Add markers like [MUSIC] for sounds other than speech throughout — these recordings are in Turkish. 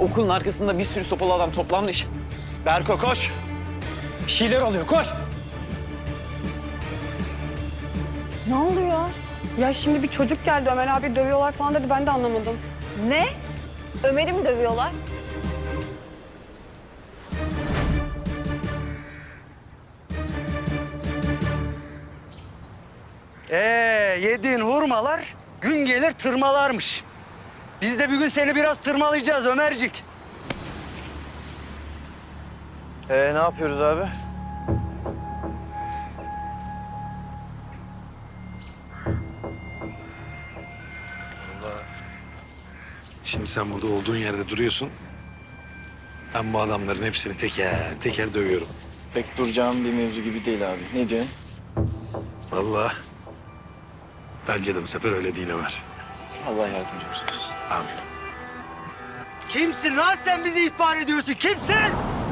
Okulun arkasında bir sürü sopalı adam toplanmış. Berko koş. Bir şeyler oluyor koş. Ne oluyor? Ya şimdi bir çocuk geldi Ömer abi dövüyorlar falan dedi ben de anlamadım. Ne? Ömer'i mi dövüyorlar? Ee, yediğin hurmalar gün gelir tırmalarmış. Biz de bir gün seni biraz tırmalayacağız Ömercik. Ee ne yapıyoruz abi? Vallahi şimdi sen burada olduğun yerde duruyorsun. Ben bu adamların hepsini teker teker dövüyorum. Pek duracağım bir mevzu gibi değil abi. Ne diyorsun? Vallahi bence de bu sefer öyle değil Ömer. Allah yardımcımız olsun. Amin. Kimsin lan sen bizi ihbar ediyorsun? Kimsin?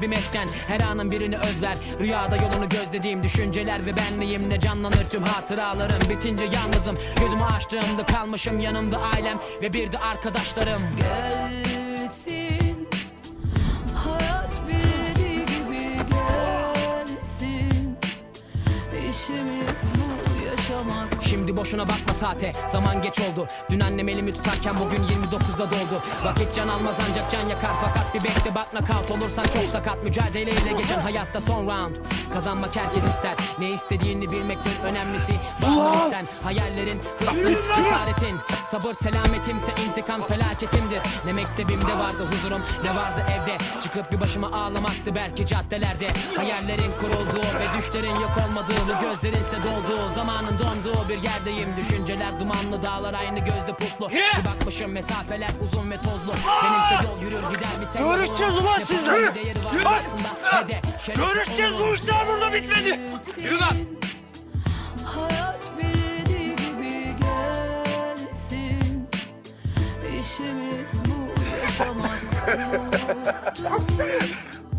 bir mesken Her anın birini özler. Rüyada yolunu gözlediğim düşünceler ve benliğimle canlanır tüm hatıralarım? Bitince yalnızım gözümü açtığımda kalmışım yanımda ailem ve bir de arkadaşlarım. Gelsin Hayat bildiği gibi gelsin. Yaşamak Şimdi boşuna bakma saate Zaman geç oldu. Dün annem elimi tutarken bugün 29'da doldu Vakit can almaz ancak can yakar. Fakat bir bekle bak nakavt olursan çok sakat. Mücadeleyle geçen hayatta son round. Kazanmak herkes ister. Ne istediğini bilmektir önemlisi. Bağlar isten Hayallerin, hırsın, cesaretin. Sabır selametimse intikam felaketimdir. Ne mektebimde vardı huzurum ne vardı evde. Çıkıp bir başıma ağlamaktı belki caddelerde. Hayallerin kurulduğu ve düşlerin yok olmadığı Bu gözlerinse dolduğu zamanın donduğu bir yerdeyim. Düşünceler dumanlı dağlar aynı gözde puslu. Bir bakmışım mesafeler uzun ve tozlu. Benimse yol yürür gider mi? Sen Görüşeceğiz ulan sizle. Görüşeceğiz bu işler burada bitmedi. Yürü lan. Hayat bildiği gibi gelsin. İşimiz bu yaşamak [LAUGHS]